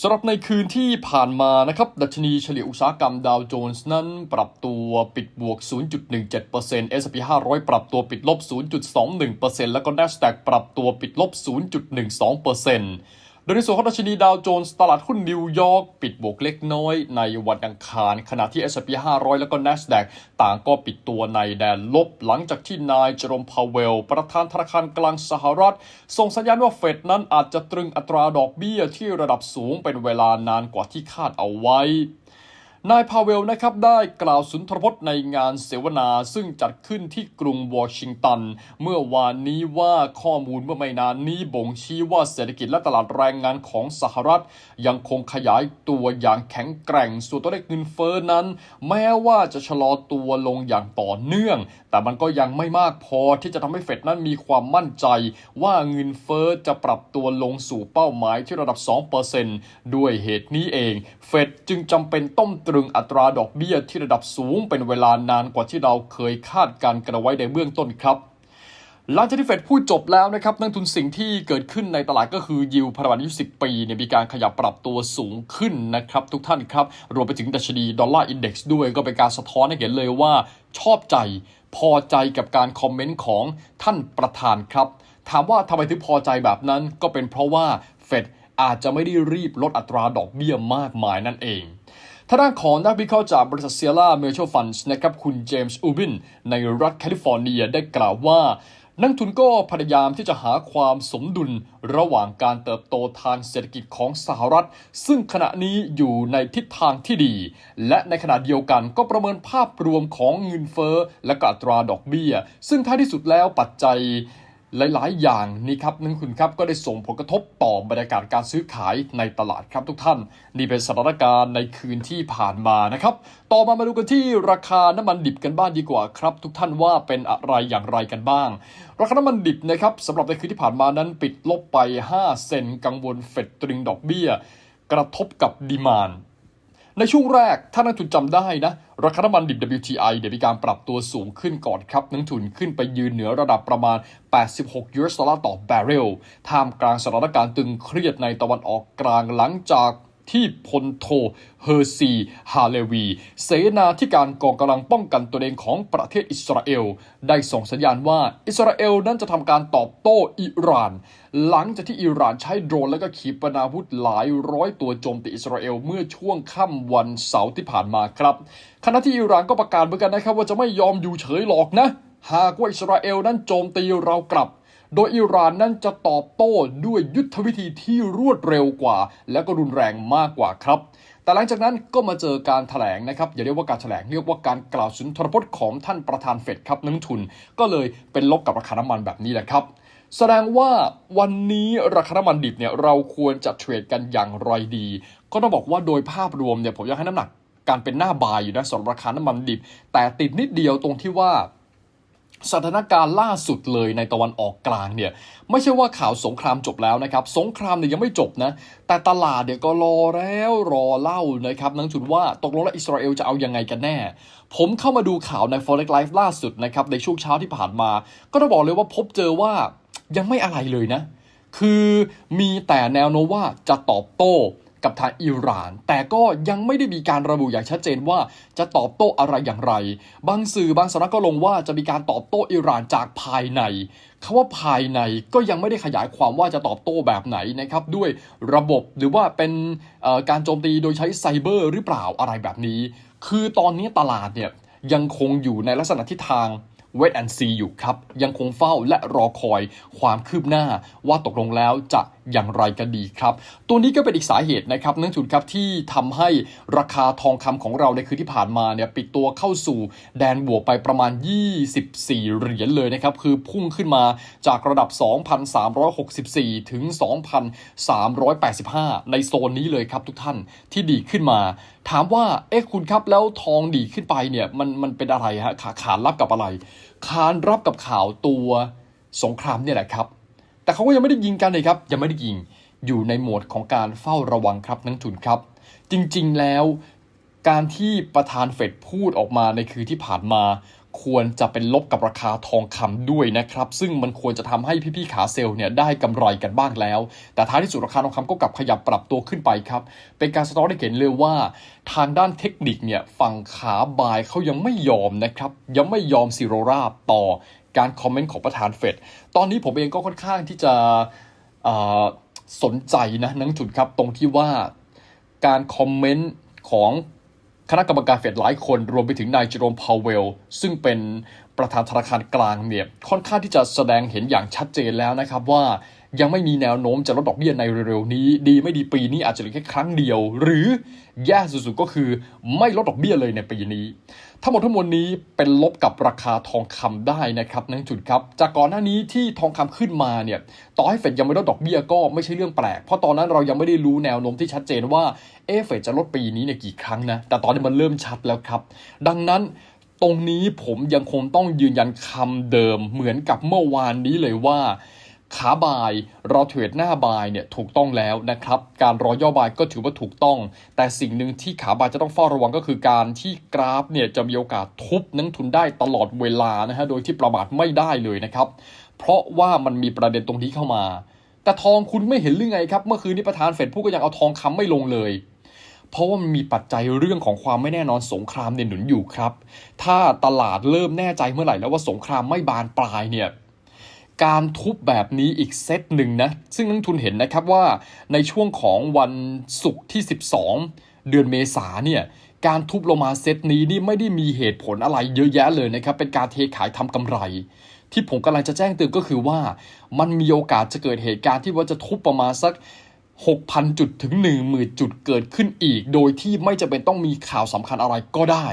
สำหรับในคืนที่ผ่านมานะครับ ดัชนีเฉลี่ยอุตสาหกรรมดาวโจนส์นั้นปรับตัวปิดบวก 0.17% S&P 500 ปรับตัวปิดลบ 0.21%แล้วก็ NASDAQ ปรับตัวปิดลบ 0.12% โดยในส่วนของดัชนีดาวโจนส์ตลาดหุ้นนิวยอร์กปิดบวกเล็กน้อยในวันอังคาร ขณะที่ S&P 500 แล้วก็ NASDAQ ต่างก็ปิดตัวในแดนลบหลังจากที่นายเจอรมพาวเวล ประธานธนาคารกลางสหรัฐ ส่งสัญญาณว่าเฟดนั้นอาจจะตรึงอัตราดอกเบี้ยที่ระดับสูงเป็นเวลานานกว่าที่คาดเอาไว้ นายพาเวลนะครับได้กล่าวสุนทรพจน์ในงานเสวนา ซึ่งจัดขึ้นที่กรุงวอชิงตัน เมื่อวานนี้ว่าข้อมูลเมื่อไม่นานนี้บ่งชี้ว่าเศรษฐกิจและตลาดแรงงานของสหรัฐ ยังคงขยายตัวอย่างแข็งแกร่ง ส่วนตัวเลขเงินเฟ้อนั้น แม้ว่าจะชะลอตัวลงอย่างต่อเนื่อง แต่มันก็ยังไม่มากพอที่จะทำให้เฟดนั้นมีความมั่นใจ ว่าเงินเฟ้อจะปรับตัวลงสู่เป้าหมายที่ระดับ 2%ด้วยเหตุนี้เอง เฟดจึงจำเป็นต้องตรึงอัตราดอกเบี้ยที่ระดับสูงเป็นเวลานานกว่าที่เราเคยคาดการณ์กันไว้ในเบื้องต้นครับหลังจากที่เฟดพูดจบแล้วนะครับนักทุนสิ่งที่เกิดขึ้นในตลาดก็คือยิวพันธบัตรอายุ10 ปีเนี่ยมีการขยับปรับตัวสูงขึ้นนะครับทุกท่านครับ รวมไปถึงดัชนีดอลลาร์อินด็กซ์ด้วยก็เป็นการสะท้อนให้เห็นเลยว่า ชอบใจพอใจกับการคอมเมนต์ของท่านประธานครับ ถามว่าทำไมถึงพอใจแบบนั้นก็เป็นเพราะว่าเฟดอาจจะไม่ได้รีบลดอัตราดอกเบี้ยมากมายนั่นเอง ทางด้านของนักวิเคราะห์จากบริษัทเซียร่าเม t ช a l ฟันส์นะครับคุณเจมส์อูบินในรัฐแคลิฟอร์เนียได้กล่าวว่า นักทุนก็พยายามที่จะหาความสมดุลระหว่างการเติบโตทางเศรษฐกิจของสหรัฐ ซึ่งขณะนี้อยู่ในทิศทางที่ดี และในขณะเดียวกันก็ประเมินภาพรวมของเงินเฟ้อและก็อัตราดอกเบี้ย ซึ่งท้ายที่สุดแล้วปัจจัย หลาย ๆ อย่างนี่ครับนักคุณครับก็ได้ส่งผลกระทบต่อบรรยากาศการซื้อขายในตลาดครับทุกท่าน นี่เป็นสถานการณ์ในคืนที่ผ่านมานะครับ ต่อมามาดูกันที่ราคาน้ำมันดิบกันบ้างดีกว่าครับ ทุกท่านว่าเป็นอะไรอย่างไรกันบ้าง ราคาน้ำมันดิบนะครับสำหรับในคืนที่ผ่านมานั้นปิดลบไป 5 เซนกังวลเฟดตรึงดอกเบี้ย กระทบกับดีมาน ในช่วงแรกถ้านักทุนจำได้นะ ราคาน้ำมันดิบ WTI เดี๋ยวมีการปรับตัวสูงขึ้นก่อนครับ นักทุนขึ้นไปยืนเหนือระดับประมาณ 86 US ดอลลาร์ต่อบาร์เรล ท่ามกลางสถานการณ์ตึงเครียดในตะวันออกกลางหลังจาก ที่พลโทเฮอร์ซี ฮาเลวี เสนาธิการกองกำลังป้องกันตัวเองของประเทศอิสราเอล ได้ส่งสัญญาณว่าอิสราเอลนั้นจะทำการตอบโต้อิหร่าน หลังจากที่อิหร่านใช้โดรนและก็ขีปนาวุธหลายร้อยตัวโจมตีอิสราเอลเมื่อช่วงค่ำวันเสาร์ที่ผ่านมาครับขณะที่อิหร่านก็ประกาศเหมือนกันนะครับว่าจะไม่ยอมอยู่เฉยหรอกนะ หากว่าอิสราเอลนั้นโจมตีเรากลับ โดยอิหร่านนั้นจะตอบโต้ด้วยยุทธวิธีที่รวดเร็วกว่า และก็รุนแรงมากกว่าครับ แต่หลังจากนั้นก็มาเจอการถแถลงนะครับ อย่าเรียกว่าการถแถลงเรียกว่าการกล่าวสุนทรพจน์ของท่านประธานเฟดครับนักทุน ก็เลยเป็นลบกับราคาน้ำมันแบบนี้แหละครับแสดงว่าวันนี้ราคาน้ำมันดิบเนี่ยเราควรจะเทรดกันอย่างไรดี ก็ต้องบอกว่าโดยภาพรวมเนี่ยผมอยากให้น้ำหนักการเป็นหน้าบายอยู่นะสำหรับราคาน้ำมันดิบ แต่ติดนิดเดียวตรงที่ว่า สถานการณ์ล่าสุดเลยในตะวันออกกลางเนี่ยไม่ใช่ว่าข่าวสงครามจบแล้วนะครับสงครามเนี่ยยังไม่จบนะแต่ตลาดเนี่ยก็รอแล้วรอเล่านะครับนักทุนว่าตกลงแล้วอิสราเอลจะเอายังไงกันแน่ ผมเข้ามาดูข่าวใน Forex Live ล่าสุดนะครับในช่วงเช้าที่ผ่านมา ก็ต้องบอกเลยว่าพบเจอว่ายังไม่อะไรเลยนะ คือมีแต่แนวโน้มว่าจะตอบโต้ กับทางอิหร่าน แต่ก็ยังไม่ได้มีการระบุอย่างชัดเจนว่าจะตอบโต้อะไรอย่างไร บางสื่อบางสำนักก็ลงว่าจะมีการตอบโต้อิหร่านจากภายในคำว่าภายในก็ยังไม่ได้ขยายความว่าจะตอบโต้แบบไหนนะครับ ด้วยระบบหรือว่าเป็นการโจมตีโดยใช้ไซเบอร์หรือเปล่าอะไรแบบนี้ คือตอนนี้ตลาดเนี่ยยังคงอยู่ในลักษณะทิศทางเวทแอนซีอยู่ครับ ยังคงเฝ้าและรอคอยความคืบหน้าว่าตกลงแล้วจะ อย่างไรกันดีครับ ตัวนี้ก็เป็นอีกสาเหตุนะครับเนื่องจากครับที่ทำให้ราคาทองคำของเราในคืนที่ผ่านมาเนี่ยปิดตัวเข้าสู่แดนบวกไปประมาณ 24 เหรียญเลยนะครับ คือพุ่งขึ้นมาจากระดับ 2,364 ถึง 2,385 ในโซนนี้เลยครับทุกท่านที่ดีขึ้นมา ถามว่าเอ๊ะคุณครับแล้วทองดีขึ้นไปเนี่ยมันมันเป็นอะไรฮะขานรับกับอะไร ขานรับกับข่าวตัวสงครามเนี่ยแหละครับ แต่เขาก็ยังไม่ได้ยิงกันเลยครับ ยังไม่ได้ยิง อยู่ในโหมดของการเฝ้าระวังครับนักทุนครับ จริงๆแล้วการที่ประธานเฟดพูดออกมาในคืนที่ผ่านมา ควรจะเป็นลบกับราคาทองคำด้วยนะครับ ซึ่งมันควรจะทำให้พี่ๆขาเซลล์เนี่ยได้กำไรกันบ้างแล้ว แต่ท้ายที่สุดราคาทองคำก็กลับขยับปรับตัวขึ้นไปครับ เป็นการสะท้อนให้เห็นเลยว่า ทางด้านเทคนิคเนี่ยฝั่งขาบายเขายังไม่ยอมนะครับ ยังไม่ยอมซีโรราบต่อ การคอมเมนต์ของประธานเฟดตอนนี้ผมเองก็ค่อนข้างที่จะสนใจนะนักลงทุนครับตรงที่ว่าการคอมเมนต์ของคณะกรรมการเฟดหลายคนรวมไปถึงนายเจอร์มพาวเวลซึ่งเป็น ประธานธนาคารกลางเนี่ยค่อนข้างที่จะแสดงเห็นอย่างชัดเจนแล้วนะครับว่ายังไม่มีแนวโน้มจะลดดอกเบี้ยในเร็วๆนี้ ดีไม่ดีปีนี้อาจจะเหลือแค่ครั้งเดียว หรือแย่สุดๆก็คือไม่ลดดอกเบี้ยเลยในปีนี้ ทั้งหมดทั้งมวลนี้เป็นลบกับราคาทองคำได้นะครับนักลงทุนครับ จากก่อนหน้านี้ที่ทองคำขึ้นมาเนี่ยต่อให้เฟดยังไม่ลดดอกเบี้ยก็ไม่ใช่เรื่องแปลก เพราะตอนนั้นเรายังไม่ได้รู้แนวโน้มที่ชัดเจนว่าเอะเฟดจะลดปีนี้เนี่ยกี่ครั้งนะแต่ตอนนี้มันเริ่มชัดแล้วครับ ดังนั้น ตรงนี้ผมยังคงต้องยืนยันคำเดิมเหมือนกับเมื่อวานนี้เลยว่าขาบายเราเทรดหน้าบายเนี่ยถูกต้องแล้วนะครับ การรอย่อบายก็ถือว่าถูกต้อง แต่สิ่งหนึ่งที่ขาบายจะต้องเฝ้าระวังก็คือการที่กราฟเนี่ยจะมีโอกาสทุบนักทุนได้ตลอดเวลานะฮะโดยที่ประมาทไม่ได้เลยนะครับ เพราะว่ามันมีประเด็นตรงนี้เข้ามา แต่ทองคุณไม่เห็นหรือไงครับ เมื่อคืนนี้ประธานเฟดพูดก็ยังเอาทองคำไม่ลงเลย เพราะว่ามันมีปัจจัยเรื่องของความไม่แน่นอนสงครามเนี่ยหนุนอยู่ครับ ถ้าตลาดเริ่มแน่ใจเมื่อไหร่แล้วว่าสงครามไม่บานปลายเนี่ยการทุบแบบนี้อีกเซตหนึ่งนะ ซึ่งนักทุนเห็นนะครับว่าในช่วงของวันศุกร์ที่ 12 เดือนเมษาเนี่ยการทุบลงมาเซตนี้นี่ไม่ได้มีเหตุผลอะไรเยอะแยะเลยนะครับ เป็นการเทขายทำกำไร ที่ผมกำลังจะแจ้งเตือนก็คือว่า มันมีโอกาสจะเกิดเหตุการณ์ที่ว่าจะทุบประมาณสัก 6,000 จุดถึง 10,000 จุดเกิดขึ้นอีก โดยที่ไม่จะเป็นต้องมีข่าวสำคัญอะไรก็ได้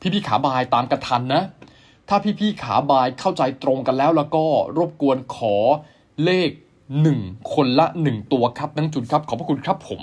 พี่ๆขาบายตามกันทันนะ ถ้าพี่ๆขาบายเข้าใจตรงกันแล้วแล้วก็รบกวนขอเลข 1 คนละ 1 ตัวครับนังจุดครับขอบพระคุณครับผม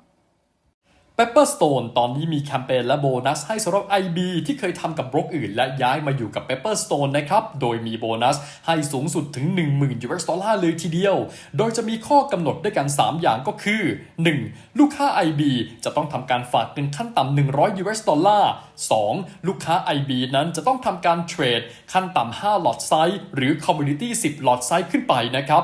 Pepperstone ตอนนี้มีแคมเปญและโบนัสให้สำหรับ IB ที่เคยทำกับบล็อกอื่น และย้ายมาอยู่กับ Pepperstone นะครับ โดยมีโบนัสให้สูงสุดถึง 10,000 US ดอลลาร์เลยทีเดียว โดยจะมีข้อกำหนดด้วยกัน 3 อย่างก็คือ 1. ลูกค้า IB จะต้องทำการฝากเงินขั้นต่ำ100 US ดอลลาร์ 2. ลูกค้า IB นั้นจะต้องทำการเทรดขั้นต่ำ5หลอดไซส์หรือ Community 10หลอดไซส์ขึ้นไปนะครับ